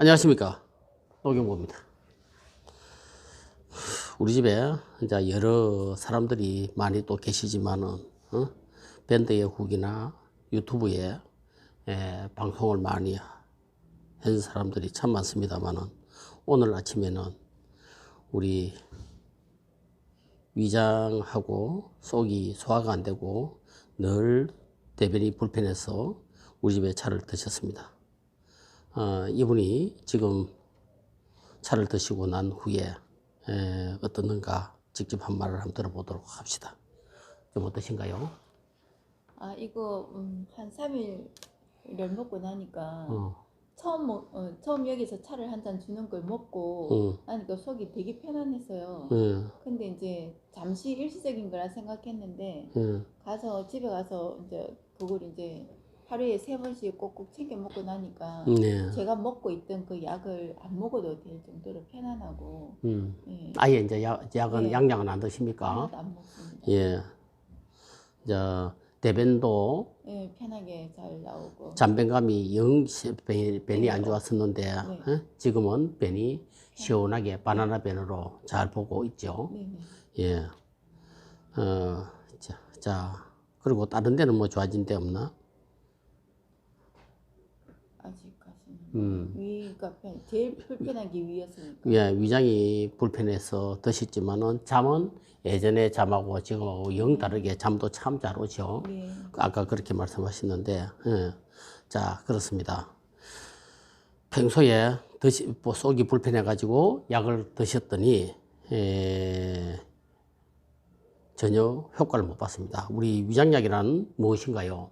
안녕하십니까 노경보입니다 우리 집에 이제 여러 사람들이 많이 또 계시지만은 어? 밴드의 후기나 유튜브에 에, 방송을 많이 한 사람들이 참 많습니다만은 오늘 아침에는 우리 위장하고 속이 소화가 안 되고 늘 대변이 불편해서 우리 집에 차를 드셨습니다. 어, 이분이 지금 차를 드시고 난 후에 에, 어떻는가 직접 한 말을 한번 들어보도록 합시다. 좀 어떠신가요? 아 이거 음, 한 3일을 먹고 나니까 어, 처음 먹- 어, 처음 여기서 차를 한 잔 주는 걸 먹고 응, 나니까 속이 되게 편안했어요. 응, 근데 이제 잠시 일시적인 거라 생각했는데 응, 가서 집에 가서 이제 그걸 이제 하루에 세 번씩 꼭꼭 챙겨 먹고 나니까 네, 제가 먹고 있던 그 약을 안 먹어도 될 정도로 편안하고 음. 예, 아예 이제 약, 약은 네. 양약은 안 드십니까? 하나도 안 먹습니다. 예, 저 대변도 예, 편하게 잘 나오고 잔변감이 영 시- 변이, 변이 안 네. 좋았었는데 네. 어? 지금은 변이 시원하게 바나나 변으로 잘 보고 있죠. 네네. 예. 어, 자, 자, 그리고 다른 데는 뭐 좋아진 데 없나? 아직까지는 음. 위가 편 제일 불편한 게 위였으니까. 예, 위장이 불편해서 드셨지만은 잠은 예전에 잠하고 지금하고 영 다르게 잠도 참 잘 오죠. 네. 아까 그렇게 말씀하셨는데, 예. 자, 그렇습니다. 평소에 드시, 뭐 속이 불편해가지고 약을 드셨더니, 에, 전혀 효과를 못 봤습니다. 우리 위장약이란 무엇인가요?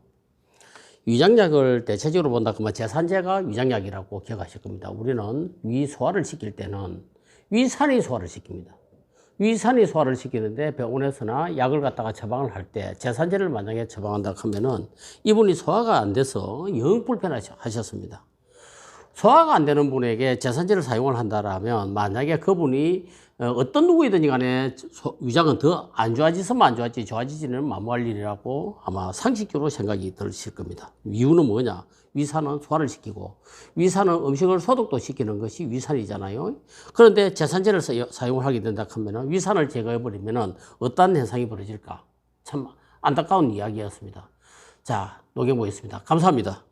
위장약을 대체적으로 본다 그러면 제산제가 위장약이라고 기억하실 겁니다. 우리는 위 소화를 시킬 때는 위산이 소화를 시킵니다. 위산이 소화를 시키는데 병원에서나 약을 갖다가 처방을 할 때 제산제를 만약에 처방한다 하면은 이분이 소화가 안 돼서 영 불편하셨습니다. 소화가 안 되는 분에게 제산제를 사용을 한다라면 만약에 그분이 어, 어떤 누구이든지 간에 소- 위장은 더 안 좋아지서만 안 좋아지지 좋아지지는 만무할 일이라고 아마 상식적으로 생각이 드실 겁니다. 이유는 뭐냐? 위산은 소화를 시키고 위산은 음식을 소독도 시키는 것이 위산이잖아요. 그런데 제산제를 사- 사용을 하게 된다 하면 위산을 제거해 버리면 어떠한 현상이 벌어질까? 참 안타까운 이야기였습니다. 자, 녹여 보겠습니다. 감사합니다.